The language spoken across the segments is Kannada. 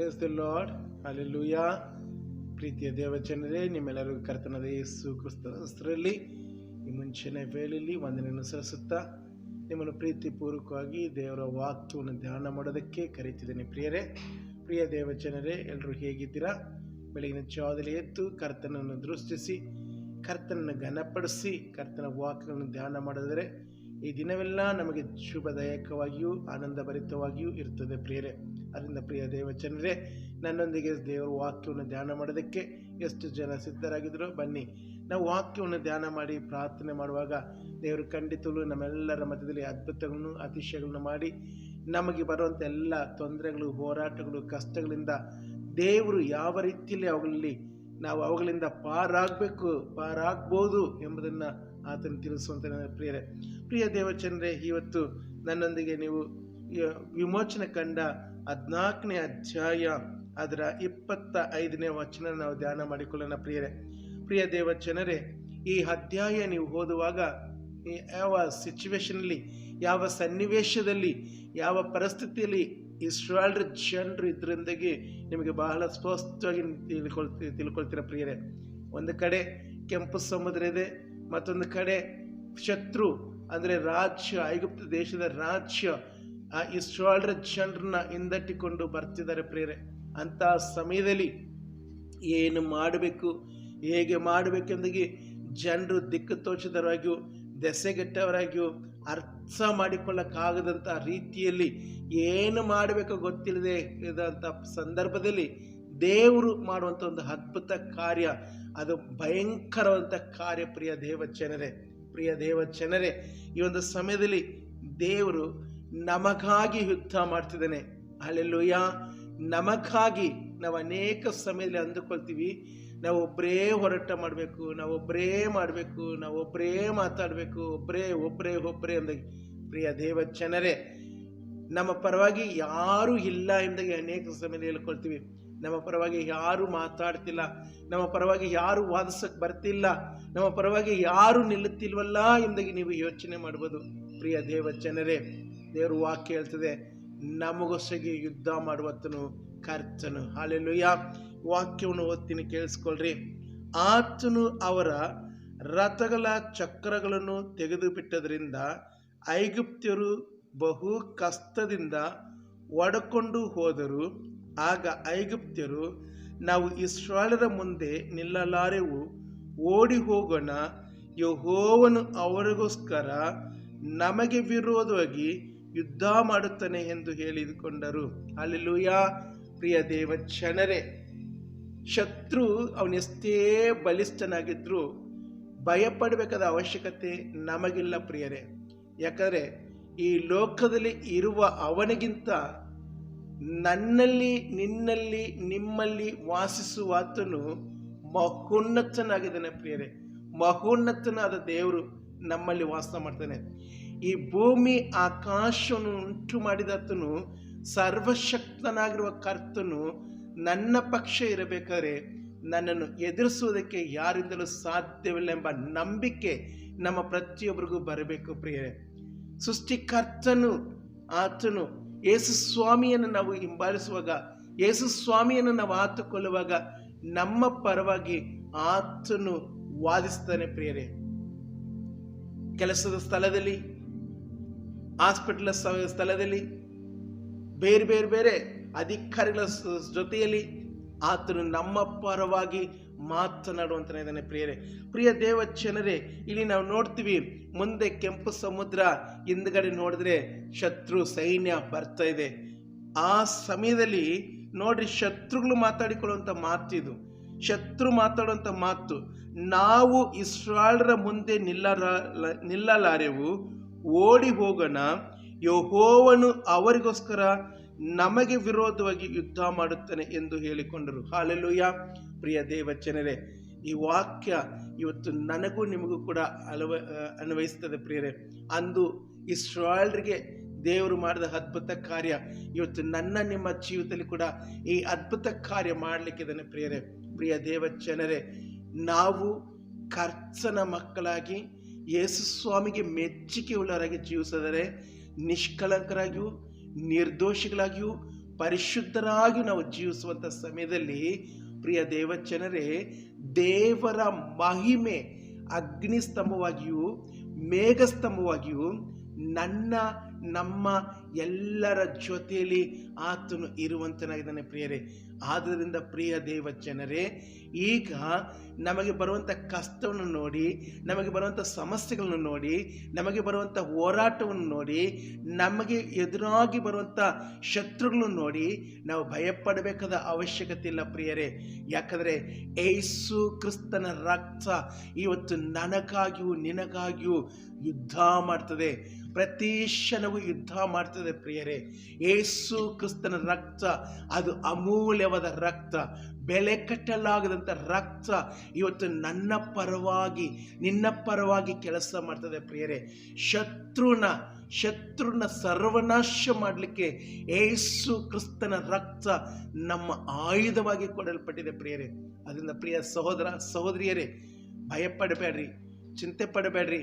ಪ್ರೇಸ್ ದಿ ಲಾರ್ಡ್ ಅಲ್ಲೆಲ್ಲೂಯ ಪ್ರೀತಿಯ ದೇವಚನರೇ ನಿಮ್ಮೆಲ್ಲರಿಗೂ ಕರ್ತನದ ಯೇಸು ಕ್ರಿಸ್ತರಲ್ಲಿ ಈ ಮುಂಚಿನ ವೇಳೆಯಲ್ಲಿ ವಂದನೆಯನ್ನು ಸಲ್ಲಿಸುತ್ತಾ ನಿಮ್ಮನ್ನು ಪ್ರೀತಿಪೂರ್ವಕವಾಗಿ ದೇವರ ವಾಕ್ಯವನ್ನು ಧ್ಯಾನ ಮಾಡೋದಕ್ಕೆ ಕರೀತಿದ್ದೇನೆ ಪ್ರಿಯರೇ, ಪ್ರಿಯ ದೇವಚನರೇ ಎಲ್ಲರೂ ಹೇಗಿದ್ದೀರಾ? ಬೆಳಗಿನ ಚಾವದಲ್ಲಿ ಎದ್ದು ಕರ್ತನನ್ನು ದೃಷ್ಟಿಸಿ, ಕರ್ತನನ್ನು ಘನಪಡಿಸಿ, ಕರ್ತನ ವಾಕ್ಯವನ್ನು ಧ್ಯಾನ ಮಾಡಿದರೆ ಈ ದಿನವೆಲ್ಲ ನಮಗೆ ಶುಭದಾಯಕವಾಗಿಯೂ ಆನಂದಭರಿತವಾಗಿಯೂ ಇರ್ತದೆ ಪ್ರಿಯರೇ. ಅದರಿಂದ ಪ್ರಿಯ ದೇವಚನರೇ ನನ್ನೊಂದಿಗೆ ದೇವರ ವಾಕ್ಯವನ್ನು ಧ್ಯಾನ ಮಾಡೋದಕ್ಕೆ ಎಷ್ಟು ಜನ ಸಿದ್ಧರಾಗಿದ್ರೋ ಬನ್ನಿ. ನಾವು ವಾಕ್ಯವನ್ನು ಧ್ಯಾನ ಮಾಡಿ ಪ್ರಾರ್ಥನೆ ಮಾಡುವಾಗ ದೇವರು ಖಂಡಿತಲು ನಮ್ಮೆಲ್ಲರ ಮಧ್ಯದಲ್ಲಿ ಅದ್ಭುತಗಳನ್ನು, ಅತಿಶಯಗಳನ್ನು ಮಾಡಿ ನಮಗೆ ಬರುವಂಥ ಎಲ್ಲ ತೊಂದರೆಗಳು, ಹೋರಾಟಗಳು, ಕಷ್ಟಗಳಿಂದ ದೇವರು ಯಾವ ರೀತಿಯಲ್ಲಿ ಅವುಗಳಲ್ಲಿ ನಾವು ಅವುಗಳಿಂದ ಪಾರಾಗಬೇಕು, ಪಾರಾಗ್ಬೋದು ಎಂಬುದನ್ನು ಆತನು ತಿಳಿಸುವಂತ ನನ್ನ ಪ್ರಿಯರೇ. ಪ್ರಿಯ ದೇವಚಂದ್ರೆ, ಇವತ್ತು ನನ್ನೊಂದಿಗೆ ನೀವು ವಿಮೋಚನೆ ಕಂಡ ಹದಿನಾಲ್ಕನೇ ಅಧ್ಯಾಯ, ಅದರ ಇಪ್ಪತ್ತ ಐದನೇ ವಚನ ನಾವು ಧ್ಯಾನ ಮಾಡಿಕೊಳ್ಳೋಣ ಪ್ರಿಯರೇ. ಪ್ರಿಯ ದೇವಚನರೇ ಈ ಅಧ್ಯಾಯ ನೀವು ಓದುವಾಗ ಯಾವ ಸಿಚುವೇಶನಲ್ಲಿ ಯಾವ ಸನ್ನಿವೇಶದಲ್ಲಿ, ಯಾವ ಪರಿಸ್ಥಿತಿಯಲ್ಲಿ ಇಸ್ರಾಲ್ರ ಜನರು ಇದರೊಂದಿಗೆ ನಿಮಗೆ ಬಹಳ ಸ್ಪಷ್ಟವಾಗಿ ತಿಳ್ಕೊಳ್ತಿ ತಿಳ್ಕೊಳ್ತೀರ ಪ್ರಿಯರೇ? ಒಂದು ಕಡೆ ಕೆಂಪು ಸಮುದ್ರ ಇದೆ, ಮತ್ತೊಂದು ಕಡೆ ಶತ್ರು ಅಂದರೆ ರಾಜ್ಯ, ಐಗುಪ್ತ ದೇಶದ ರಾಜ್ಯ, ಆ ಇಸ್ರಾಲ್ರ ಜನರನ್ನ ಹಿಂದಟ್ಟಿಕೊಂಡು ಬರ್ತಿದ್ದಾರೆ ಪ್ರೇರೆ ಅಂಥ ಸಮಯದಲ್ಲಿ ಏನು ಮಾಡಬೇಕು, ಹೇಗೆ ಮಾಡಬೇಕೆಂದಾಗಿ ಜನರು ದಿಕ್ಕು ತೋಚದವರಾಗಿಯೂ ದೆಸೆಗೆಟ್ಟವರಾಗಿಯೂ ಅರ್ಥ ಮಾಡಿಕೊಳ್ಳಕ್ಕಾಗದಂಥ ರೀತಿಯಲ್ಲಿ ಏನು ಮಾಡಬೇಕೋ ಗೊತ್ತಿಲ್ಲದೆ ಇದಂಥ ಸಂದರ್ಭದಲ್ಲಿ ದೇವರು ಮಾಡುವಂಥ ಒಂದು ಅದ್ಭುತ ಕಾರ್ಯ, ಅದು ಭಯಂಕರವಾದಂಥ ಕಾರ್ಯ ಪ್ರಿಯ ದೇವಚನರೇ ಪ್ರಿಯ ದೇವ ಜನರೇ, ಈ ಒಂದು ಸಮಯದಲ್ಲಿ ದೇವರು ನಮಗಾಗಿ ಯುದ್ಧ ಮಾಡ್ತಿದ್ದಾನೆ. ಅಲ್ಲೆಲ್ಲೂಯ ನಮಗಾಗಿ ನಾವು ಅನೇಕ ಸಮಯದಲ್ಲಿ ಅಂದುಕೊಳ್ತೀವಿ. ನಾವು ಒಬ್ಬರೇ ಹೋರಾಟ ಮಾಡಬೇಕು, ನಾವು ಒಬ್ಬರೇ ಮಾಡಬೇಕು, ನಾವು ಒಬ್ಬರೇ ಮಾತಾಡಬೇಕು ಒಬ್ಬರೇ ಒಬ್ಬರೇ ಒಬ್ಬರೇ ಅಂದಾಗ. ಪ್ರಿಯ ದೇವ ಜನರೇ, ನಮ್ಮ ಪರವಾಗಿ ಯಾರೂ ಇಲ್ಲ ಎಂದಾಗಿ ಅನೇಕ ಸಮಯದಲ್ಲಿ ಹೇಳ್ಕೊಳ್ತೀವಿ. ನಮ್ಮ ಪರವಾಗಿ ಯಾರು ಮಾತಾಡ್ತಿಲ್ಲ, ನಮ್ಮ ಪರವಾಗಿ ಯಾರು ವಾದಿಸಕ್ಕೆ ಬರ್ತಿಲ್ಲ, ನಮ್ಮ ಪರವಾಗಿ ಯಾರು ನಿಲ್ಲುತ್ತಿಲ್ವಲ್ಲ ಎಂದಾಗಿ ನೀವು ಯೋಚನೆ ಮಾಡ್ಬೋದು. ಪ್ರಿಯ ದೇವ ಜನರೇ ದೇವರು ವಾಕ್ಯ ಹೇಳ್ತದೆ ನಮಗೊಸಗಿ ಯುದ್ಧ ಮಾಡುವತ್ತನು ಕರ್ತನು. ಹಾಲೆಲುಯ್ಯ ವಾಕ್ಯವನ್ನು ಓದ್ತೀನಿ ಕೇಳಿಸ್ಕೊಳ್ರಿ. ಆತನು ಅವರ ರಥಗಳ ಚಕ್ರಗಳನ್ನು ತೆಗೆದು ಬಿಟ್ಟದ್ರಿಂದ ಐಗುಪ್ತ್ಯರು ಬಹು ಕಷ್ಟದಿಂದ ಒಡಕೊಂಡು ಹೋದರು. ಆಗ ಐಗುಪ್ತ್ಯರು, ನಾವು ಇಸ್ರಾಯೇಲರ ಮುಂದೆ ನಿಲ್ಲಲಾರೆವು, ಓಡಿ ಹೋಗೋಣ, ಯಹೋವನು ಅವರಿಗೋಸ್ಕರ ನಮಗೆ ವಿರೋಧವಾಗಿ ಯುದ್ಧ ಮಾಡುತ್ತಾನೆ ಎಂದು ಹೇಳಿದುಕೊಂಡರು ಅಲ್ಲೆಲೂಯ ಪ್ರಿಯ ದೇವ ಜನರೇ, ಶತ್ರು ಅವನೆಷ್ಟೇ ಬಲಿಷ್ಠನಾಗಿದ್ರು ಭಯಪಡಬೇಕಾದ ಅವಶ್ಯಕತೆ ನಮಗಿಲ್ಲ ಪ್ರಿಯರೇ. ಯಾಕಂದರೆ ಈ ಲೋಕದಲ್ಲಿ ಇರುವ ಅವನಿಗಿಂತ ನನ್ನಲ್ಲಿ, ನಿನ್ನಲ್ಲಿ, ನಿಮ್ಮಲ್ಲಿ ವಾಸಿಸುವ ಆತನು ಮಹೋನ್ನತನಾಗಿದ್ದಾನೆ ಪ್ರಿಯರೇ. ಮಹೋನ್ನತನಾದ ದೇವರು ನಮ್ಮಲ್ಲಿ ವಾಸ ಮಾಡ್ತಾನೆ. ಈ ಭೂಮಿ, ಆಕಾಶವನ್ನು ಉಂಟು ಮಾಡಿದಾತನು ಸರ್ವಶಕ್ತನಾಗಿರುವ ಕರ್ತನು ನನ್ನ ಪಕ್ಷ ಇರಬೇಕಾದ್ರೆ ನನ್ನನ್ನು ಎದುರಿಸುವುದಕ್ಕೆ ಯಾರಿಂದಲೂ ಸಾಧ್ಯವಿಲ್ಲ ಎಂಬ ನಂಬಿಕೆ ನಮ್ಮ ಪ್ರತಿಯೊಬ್ಬರಿಗೂ ಬರಬೇಕು ಪ್ರಿಯರೇ. ಸೃಷ್ಟಿಕರ್ತನು, ಆತನು ಯೇಸು ಸ್ವಾಮಿಯನ್ನು ನಾವು ಹಿಂಬಾಲಿಸುವಾಗ, ಯೇಸು ಸ್ವಾಮಿಯನ್ನು ನಾವು ಆತುಕೊಳ್ಳುವಾಗ ನಮ್ಮ ಪರವಾಗಿ ಆತನು ವಾದಿಸ್ತಾನೆ ಪ್ರಿಯರೇ. ಕೆಲಸದ ಸ್ಥಳದಲ್ಲಿ, ಹಾಸ್ಪಿಟಲ್ ಸ್ಥಳದಲ್ಲಿ, ಬೇರೆ ಬೇರೆ ಬೇರೆ ಅಧಿಕಾರಿಗಳ ಜೊತೆಯಲ್ಲಿ ಆತನು ನಮ್ಮ ಪರವಾಗಿ ಮಾತನಾಡುವಂತ ಇದ್ದಾನೆ ಪ್ರಿಯರೇ. ಪ್ರಿಯ ದೇವ ಜನರೇ, ಇಲ್ಲಿ ನಾವು ನೋಡ್ತೀವಿ, ಮುಂದೆ ಕೆಂಪು ಸಮುದ್ರ, ಹಿಂದ್ಗಡೆ ನೋಡಿದ್ರೆ ಶತ್ರು, ಸೈನ್ಯ ಬರ್ತಾ ಇದೆ. ಆ ಸಮಯದಲ್ಲಿ ನೋಡ್ರಿ, ಶತ್ರುಗಳು ಮಾತಾಡಿಕೊಳ್ಳುವಂಥ ಮಾತಿದು. ಶತ್ರು ಮಾತಾಡುವಂಥ ಮಾತು, ನಾವು ಇಸ್ರಾಲ್ರ ಮುಂದೆ ನಿಲ್ಲರ, ನಿಲ್ಲಲಾರೆವು, ಓಡಿ ಹೋಗೋಣ, ಯಹೋವನು ಅವರಿಗೋಸ್ಕರ ನಮಗೆ ವಿರೋಧವಾಗಿ ಯುದ್ಧ ಮಾಡುತ್ತಾನೆ ಎಂದು ಹೇಳಿಕೊಂಡರು. ಹಾಲೆಲುಯ್ಯ ಪ್ರಿಯ ದೇವಚನರೇ ಈ ವಾಕ್ಯ ಇವತ್ತು ನನಗೂ ನಿಮಗೂ ಕೂಡ ಅಲವ ಅನ್ವಯಿಸ್ತದೆ ಪ್ರಿಯರೇ. ಅಂದು ಇಸ್ರಾಯಲ್ರಿಗೆ ದೇವರು ಮಾಡಿದ ಅದ್ಭುತ ಕಾರ್ಯ, ಇವತ್ತು ನನ್ನ ನಿಮ್ಮ ಜೀವಿತದಲ್ಲಿ ಕೂಡ ಈ ಅದ್ಭುತ ಕಾರ್ಯ ಮಾಡಲಿಕ್ಕಿದ್ದಾನೆ ಪ್ರಿಯರೇ. ಪ್ರಿಯ ದೇವಚನರೇ ನಾವು ಕರ್ತನ ಮಕ್ಕಳಾಗಿ, ಯೇಸು ಸ್ವಾಮಿಗೆ ಮೆಚ್ಚುಗೆ ಉಳ್ಳವರಾಗಿ ಜೀವಿಸಿದರೆ, ನಿಷ್ಕಳಂಕರಾಗಿಯೂ ನಿರ್ದೋಷಿಗಳಾಗಿಯೂ ಪರಿಶುದ್ಧರಾಗಿಯೂ ನಾವು ಜೀವಿಸುವಂಥ ಸಮಯದಲ್ಲಿ ಪ್ರಿಯ ದೇವಚನರೇ, ದೇವರ ಮಹಿಮೆ ಅಗ್ನಿಸ್ತಂಭವಾಗಿಯೂ ಮೇಘಸ್ತಂಭವಾಗಿಯೂ ನನ್ನ, ನಮ್ಮ ಎಲ್ಲರ ಜೊತೆಯಲ್ಲಿ ಆತನು ಇರುವಂತನಾಗಿದ್ದಾನೆ ಪ್ರಿಯರೇ. ಆದ್ದರಿಂದ ಪ್ರಿಯ ದೇವ ಜನರೇ, ಈಗ ನಮಗೆ ಬರುವಂಥ ಕಷ್ಟವನ್ನು ನೋಡಿ, ನಮಗೆ ಬರುವಂಥ ಸಮಸ್ಯೆಗಳನ್ನು ನೋಡಿ, ನಮಗೆ ಬರುವಂಥ ಹೋರಾಟವನ್ನು ನೋಡಿ, ನಮಗೆ ಎದುರಾಗಿ ಬರುವಂಥ ಶತ್ರುಗಳನ್ನು ನೋಡಿ ನಾವು ಭಯಪಡಬೇಕಾದ ಅವಶ್ಯಕತೆ ಇಲ್ಲ ಪ್ರಿಯರೇ. ಯಾಕಂದರೆ ಏಸು ಕ್ರಿಸ್ತನ ರಕ್ತ ಇವತ್ತು ನನಗಾಗಿಯೂ ನಿನಗಾಗಿಯೂ ಯುದ್ಧ ಮಾಡ್ತದೆ. ಪ್ರತಿ ಕ್ಷಣವೂ ಯುದ್ಧ ಮಾಡ್ತದೆ ಪ್ರಿಯರೇ. ಏಸು ಕ್ರಿಸ್ತನ ರಕ್ತ ಅದು ಅಮೂಲ್ಯವಾದ ರಕ್ತ, ಬೆಲೆ ಕಟ್ಟಲಾಗದಂಥ ರಕ್ತ ಇವತ್ತು ನನ್ನ ಪರವಾಗಿ, ನಿನ್ನ ಪರವಾಗಿ ಕೆಲಸ ಮಾಡ್ತದೆ ಪ್ರಿಯರೇ. ಶತ್ರುನ ಶತ್ರುನ ಸರ್ವನಾಶ ಮಾಡಲಿಕ್ಕೆ ಏಸು ಕ್ರಿಸ್ತನ ರಕ್ತ ನಮ್ಮ ಆಯುಧವಾಗಿ ಕೊಡಲ್ಪಟ್ಟಿದೆ ಪ್ರಿಯರೇ. ಅದರಿಂದ ಪ್ರಿಯ ಸಹೋದರ, ಸಹೋದರಿಯರೇ, ಭಯಪಡಬೇಡ್ರಿ ಚಿಂತೆ ಪಡಬೇಡ್ರಿ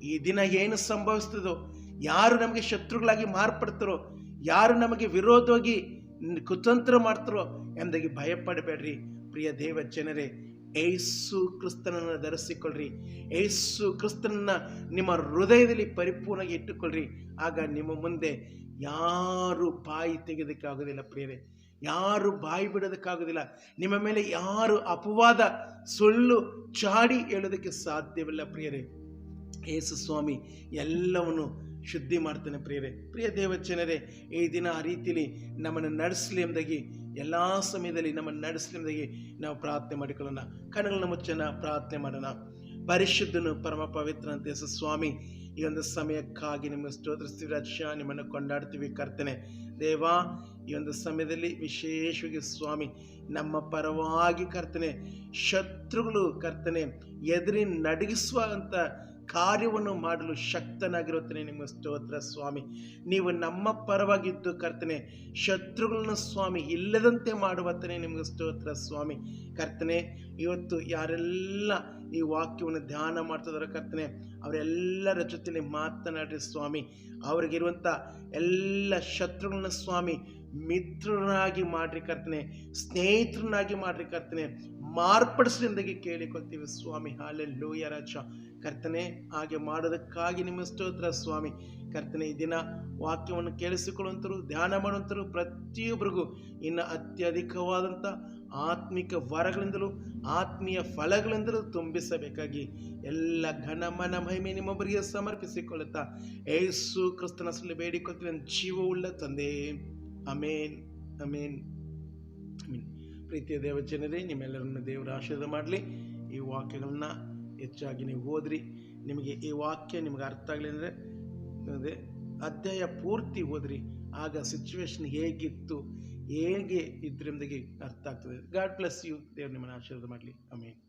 ಈ ದಿನ ಏನು ಸಂಭವಿಸ್ತದೋ, ಯಾರು ನಮಗೆ ಶತ್ರುಗಳಾಗಿ ಮಾರ್ಪಡ್ತಾರೋ, ಯಾರು ನಮಗೆ ವಿರೋಧವಾಗಿ ಕುತಂತ್ರ ಮಾಡ್ತಾರೋ ಎಂದಾಗಿ ಭಯಪಡಬೇಡ್ರಿ. ಪ್ರಿಯ ದೇವ ಜನರೇ, ಏಸು ಕ್ರಿಸ್ತನನ್ನು ಧರಿಸಿಕೊಳ್ಳ್ರಿ. ಏಸು ಕ್ರಿಸ್ತನನ್ನ ನಿಮ್ಮ ಹೃದಯದಲ್ಲಿ ಪರಿಪೂರ್ಣವಾಗಿ ಇಟ್ಟುಕೊಳ್ಳ್ರಿ. ಆಗ ನಿಮ್ಮ ಮುಂದೆ ಯಾರು ಬಾಯಿ ತೆಗೆಯೋದಕ್ಕಾಗೋದಿಲ್ಲ ಪ್ರಿಯರೇ. ಯಾರು ಬಾಯಿ ಬಿಡೋದಕ್ಕಾಗೋದಿಲ್ಲ ನಿಮ್ಮ ಮೇಲೆ ಯಾರು ಅಪವಾದ, ಸುಳ್ಳು ಚಾಡಿ ಹೇಳೋದಕ್ಕೆ ಸಾಧ್ಯವಿಲ್ಲ ಪ್ರಿಯರೇ. ಯೇಸು ಸ್ವಾಮಿ, ಎಲ್ಲವನ್ನು ಶುದ್ಧಿ ಮಾಡ್ತಾನೆ ಪ್ರಿಯರೇ. ಪ್ರಿಯ ದೇವಚನರೇ ಈ ದಿನ ಆ ರೀತಿಯಲ್ಲಿ ನಮ್ಮನ್ನು ನಡೆಸಲಿ ಎಂಬುದಾಗಿ ಎಲ್ಲ ಸಮಯದಲ್ಲಿ ನಮ್ಮನ್ನು ನಡೆಸಲಿ ಎಂಬುದಾಗಿ ನಾವು ಪ್ರಾರ್ಥನೆ ಮಾಡಿಕೊಳ್ಳೋಣ. ಕಣ್ಣುಗಳನ್ನ ಮುಚ್ಚನ ಪ್ರಾರ್ಥನೆ ಮಾಡೋಣ. ಪರಿಶುದ್ಧನು ಪರಮ ಪವಿತ್ರ ಅಂತ ಯೇಸು ಸ್ವಾಮಿ, ಈ ಒಂದು ಸಮಯಕ್ಕಾಗಿ ನಿಮ್ಮ ಸ್ತೋತ್ರಿಸ್ತೀವಿ ರಕ್ಷ ನಿಮ್ಮನ್ನು ಕೊಂಡಾಡ್ತೀವಿ ಕರ್ತನೆ. ದೇವಾ, ಈ ಒಂದು ಸಮಯದಲ್ಲಿ ವಿಶೇಷವಾಗಿ ಸ್ವಾಮಿ, ನಮ್ಮ ಪರವಾಗಿ ಕರ್ತನೆ, ಶತ್ರುಗಳು ಕರ್ತನೆ, ಎದುರಿ ನಡಗಿಸುವಂಥ ಕಾರ್ಯವನ್ನು ಮಾಡಲು ಶಕ್ತನಾಗಿರುತ್ತೇನೆ ನಿಮ್ಮ ಸ್ತೋತ್ರ ಸ್ವಾಮಿ. ನೀವು ನಮ್ಮ ಪರವಾಗಿದ್ದು ಕರ್ತನೆ, ಶತ್ರುಗಳನ್ನ ಸ್ವಾಮಿ, ಇಲ್ಲದಂತೆ ಮಾಡುವತ್ತನೆ ನಿಮಗೆ ಸ್ತೋತ್ರ ಸ್ವಾಮಿ. ಕರ್ತನೆ, ಇವತ್ತು ಯಾರೆಲ್ಲ ಈ ವಾಕ್ಯವನ್ನು ಧ್ಯಾನ ಮಾಡ್ತಿದಾರೋ ಕರ್ತನೆ, ಅವರೆಲ್ಲರ ಜೊತೆಲಿ ಮಾತನಾಡ್ರಿ ಸ್ವಾಮಿ. ಅವ್ರಿಗಿರುವಂಥ ಎಲ್ಲ ಶತ್ರುಗಳನ್ನ ಸ್ವಾಮಿ ಮಿತ್ರನಾಗಿ ಮಾಡ್ರಿ ಕರ್ತನೆ, ಸ್ನೇಹಿತರನ್ನಾಗಿ ಮಾಡ್ರಿ ಕರ್ತನೆ. ಮಾರ್ಪಡಿಸಿದಂದಾಗಿ ಕೇಳಿಕೊಳ್ತೀವಿ ಸ್ವಾಮಿ. ಹಾಲೆ ಲೋಯ ರಾಜ. ಕರ್ತನೆ, ಹಾಗೆ ಮಾಡೋದಕ್ಕಾಗಿ ನಿಮ್ಮ ಸ್ತೋತ್ರ ಸ್ವಾಮಿ. ಕರ್ತನೆ, ಈ ದಿನ ವಾಕ್ಯವನ್ನು ಕೇಳಿಸಿಕೊಳ್ಳುವಂಥರು ಧ್ಯಾನ ಮಾಡುವಂಥರು ಪ್ರತಿಯೊಬ್ಬರಿಗೂ ಇನ್ನು ಅತ್ಯಧಿಕವಾದಂಥ ಆತ್ಮಿಕ ವರಗಳಿಂದಲೂ, ಆತ್ಮೀಯ ಫಲಗಳಿಂದಲೂ ತುಂಬಿಸಬೇಕಾಗಿ ಎಲ್ಲ ಘನಮನ ಮಹಿಮೆ ನಿಮ್ಮೊಬ್ಬರಿಗೆ ಸಮರ್ಪಿಸಿಕೊಳ್ಳುತ್ತಾ ಏಸು ಕ್ರಿಸ್ತನ ಹೆಸರಲ್ಲಿ ಬೇಡಿಕೊಳ್ತೀನಿ. ನನ್ನ ಜೀವವುಳ್ಳ ತಂದೆ. ಅಮೇನ್ ಅಮೇನ್ ಅಮೇನ್ ಪ್ರೀತಿಯ ದೇವಜನರೇ, ನಿಮ್ಮೆಲ್ಲರನ್ನು ದೇವರ ಆಶೀರ್ವಾದ ಮಾಡಲಿ. ಈ ವಾಕ್ಯಗಳನ್ನ ಹೆಚ್ಚಾಗಿ ನೀವು ಓದ್ರಿ. ನಿಮಗೆ ಈ ವಾಕ್ಯ ನಿಮಗೆ ಅರ್ಥ ಆಗಲಿ ಅಂದರೆ, ಅದೇ ಅಧ್ಯಾಯ ಪೂರ್ತಿ ಓದ್ರಿ. ಆಗ ಸಿಚುವೇಶನ್ ಹೇಗಿತ್ತು, ಹೇಗೆ ಇದ್ರಿಂದಾಗಿ ಅರ್ಥ ಆಗ್ತದೆ. ಗಾಡ್ ಪ್ಲಸ್ ಯು ದೇವ್ರು ನಿಮ್ಮನ್ನು ಆಶೀರ್ವಾದ ಮಾಡಲಿ. ಆಮೇಲೆ